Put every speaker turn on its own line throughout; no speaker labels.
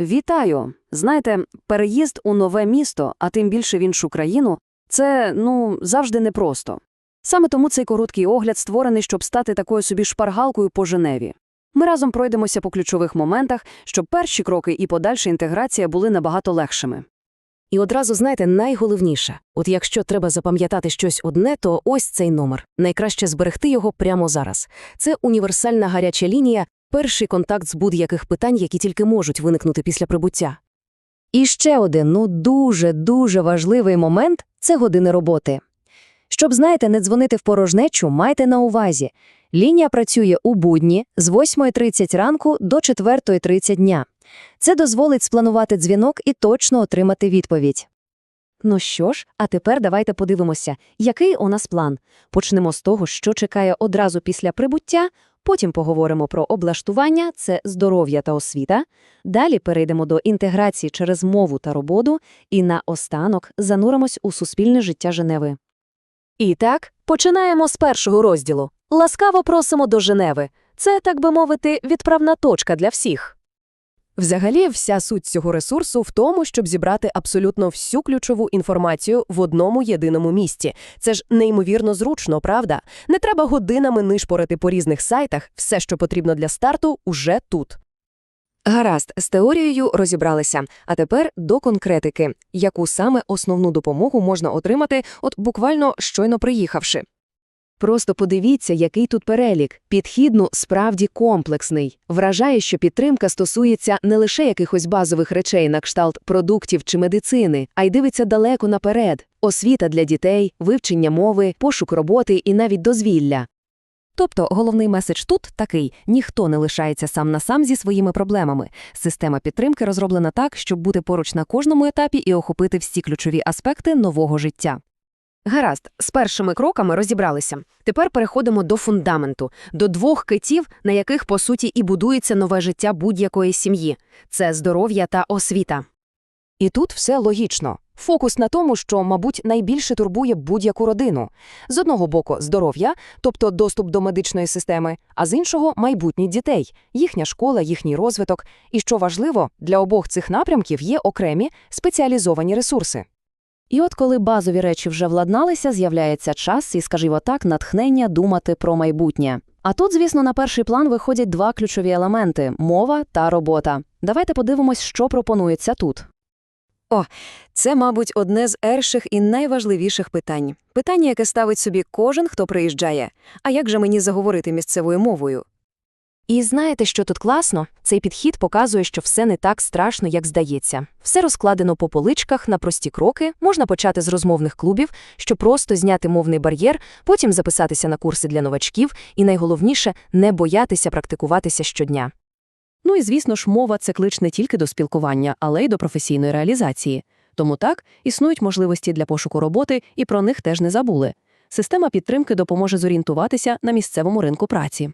Вітаю! Знаєте, переїзд у нове місто, а тим більше в іншу країну, це, ну, завжди непросто. Саме тому цей короткий огляд створений, щоб стати такою собі шпаргалкою по Женеві. Ми разом пройдемося по ключових моментах, щоб перші кроки і подальша інтеграція були набагато легшими.
І одразу знаєте, найголовніше от якщо треба запам'ятати щось одне, то ось цей номер. Найкраще зберегти його прямо зараз. Це універсальна гаряча лінія, перший контакт з будь-яких питань, які тільки можуть виникнути після прибуття.
І ще один, ну дуже-дуже важливий момент – це години роботи. Щоб, знаєте, не дзвонити в порожнечу, майте на увазі. Лінія працює у будні з 8.30 ранку до 4.30 дня. Це дозволить спланувати дзвінок і точно отримати відповідь. Ну що ж, а тепер давайте подивимося, який у нас план. Почнемо з того, що чекає одразу після прибуття, потім поговоримо про облаштування, це здоров'я та освіта. Далі перейдемо до інтеграції через мову та роботу, і наостанок зануримось у суспільне життя Женеви.
І так, починаємо з першого розділу. Ласкаво просимо до Женеви. Це, так би мовити, відправна точка для всіх. Взагалі, вся суть цього ресурсу в тому, щоб зібрати абсолютно всю ключову інформацію в одному єдиному місці. Це ж неймовірно зручно, правда? Не треба годинами нишпорити по різних сайтах, все, що потрібно для старту, уже тут.
Гаразд, з теорією розібралися. А тепер до конкретики. Яку саме основну допомогу можна отримати, от буквально щойно приїхавши? Просто подивіться, який тут перелік. Підхід, ну, справді комплексний. Вражає, що підтримка стосується не лише якихось базових речей на кшталт продуктів чи медицини, а й дивиться далеко наперед. Освіта для дітей, вивчення мови, пошук роботи і навіть дозвілля. Тобто головний меседж тут такий: ніхто не лишається сам на сам зі своїми проблемами. Система підтримки розроблена так, щоб бути поруч на кожному етапі і охопити всі ключові аспекти нового життя.
Гаразд, з першими кроками розібралися. Тепер переходимо до фундаменту, до двох китів, на яких, по суті, і будується нове життя будь-якої сім'ї – це здоров'я та освіта.
І тут все логічно. Фокус на тому, що, мабуть, найбільше турбує будь-яку родину. З одного боку – здоров'я, тобто доступ до медичної системи, а з іншого – майбутніх дітей, їхня школа, їхній розвиток. І, що важливо, для обох цих напрямків є окремі спеціалізовані ресурси. І от коли базові речі вже владналися, з'являється час і, скажімо так, натхнення думати про майбутнє. А тут, звісно, на перший план виходять два ключові елементи – мова та робота. Давайте подивимось, що пропонується тут.
О, Це, мабуть, одне з перших і найважливіших питань. Питання, яке ставить собі кожен, хто приїжджає. А як же мені заговорити місцевою мовою?
І знаєте, що тут класно? Цей підхід показує, що все не так страшно, як здається. Все розкладено по поличках на прості кроки, можна почати з розмовних клубів, щоб просто зняти мовний бар'єр, потім записатися на курси для новачків і, найголовніше, не боятися практикуватися щодня.
Ну і, звісно ж, мова – це клич не тільки до спілкування, але й до професійної реалізації. Тому так, існують можливості для пошуку роботи, і про них теж не забули. Система підтримки допоможе зорієнтуватися на місцевому ринку праці.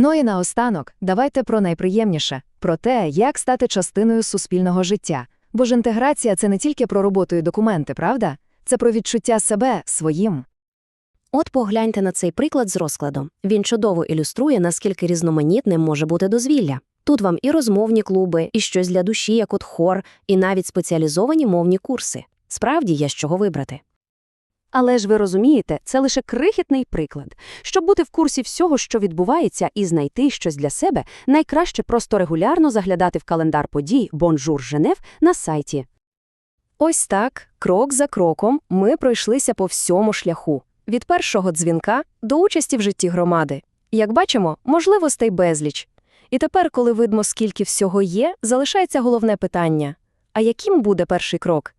Ну і наостанок, давайте про найприємніше – про те, як стати частиною суспільного життя. Бо ж інтеграція – це не тільки про роботу і документи, правда? Це про відчуття себе своїм.
От погляньте на цей приклад з розкладом. Він чудово ілюструє, наскільки різноманітним може бути дозвілля. Тут вам і розмовні клуби, і щось для душі, як от хор, і навіть спеціалізовані мовні курси. Справді є з чого вибрати.
Але ж ви розумієте, це лише крихітний приклад. Щоб бути в курсі всього, що відбувається, і знайти щось для себе, найкраще просто регулярно заглядати в календар подій Бонжур Женев на сайті.
Ось так, крок за кроком, ми пройшлися по всьому шляху. Від першого дзвінка до участі в житті громади. Як бачимо, можливостей безліч. І тепер, коли видно, скільки всього є, залишається головне питання. А яким буде перший крок?